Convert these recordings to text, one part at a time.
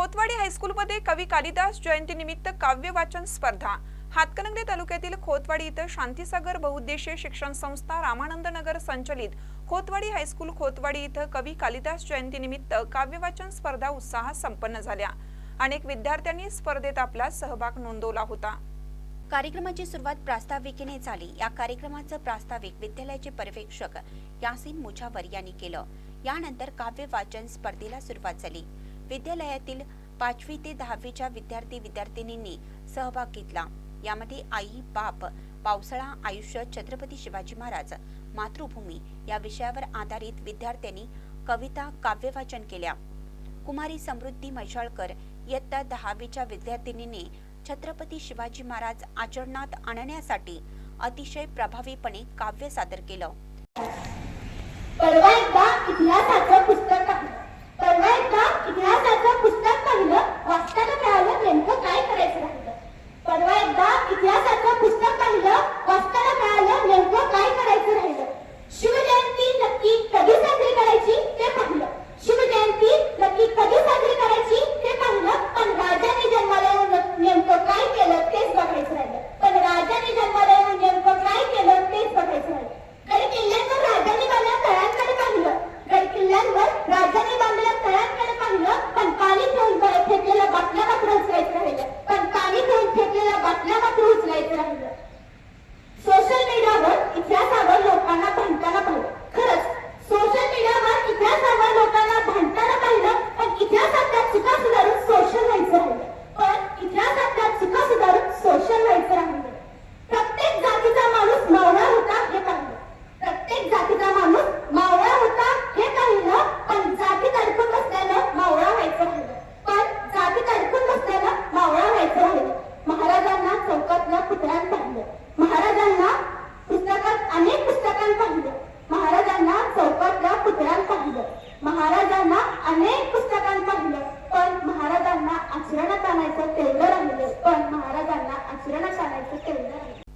खोतवाडी हायस्कूलमध्ये कवी कालिदास जयंतीनिमित्त काव्य वाचन स्पर्धा. हातकणंगले तालुक्यातील खोतवाडी इथं शांतीसागर बहुउद्देशीय शिक्षण संस्था रामानंद नगर संचलित खोतवाडी हायस्कूल खोतवाडी इथं कवी कालिदास जयंतीनिमित्त काव्य वाचन स्पर्धा उत्साहात संपन्न झाल्या. अनेक विद्यार्थ्यांनी स्पर्धेत आपला सहभाग नोंदवला होता. कार्यक्रमाची सुरुवात प्रास्ताविकेने झाली. या कार्यक्रमाचं प्रास्ताविक विद्यालयाचे पर्यवेक्षक यासिन मुछावर यांनी केलं. यानंतर काव्य वाचन स्पर्धेला सुरुवात झाली. विद्यालयातील पाचवी ते दहावीच्या विद्यार्थी विद्यार्थिनींनी सहभाग घेतला. यामध्ये आई बाप पावसाळा आयुष्य छत्रपती शिवाजी महाराज मातृभूमी या विषयावर आधारित विद्यार्थ्यांनी कविता काव्यवाचन केल्या. कुमारी समृद्धी मैशाळकर इयत्ता दहावीच्या विद्यार्थिनीने छत्रपती शिवाजी महाराज आचरणात आणण्यासाठी अतिशय प्रभावीपणे काव्य सादर केलं. परवा एकदा इतिहासात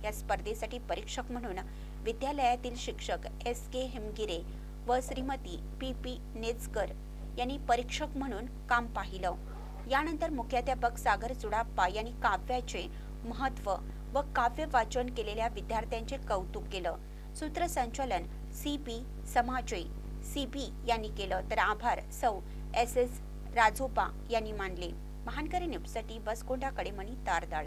या स्पर्धेसाठी परीक्षक म्हणून विद्यालयातील शिक्षक एस के हेमगिरे व श्रीमती पी पी नेचकर यांनी परीक्षक म्हणून काम पाहिलं. यानंतर मुख्याध्यापक सागर चुडाप्पा यांनी काव्याचे महत्त्व व काव्य वाचन केलेल्या विद्यार्थ्यांचे कौतुक केलं. सूत्रसंचालन C P Samaje C P यांनी केलं. तर आभार सौ एस एस राजोपा यांनी मानले. महानकरी न्यूजसाठी बसकोंडाकडे मणी तारदाळ.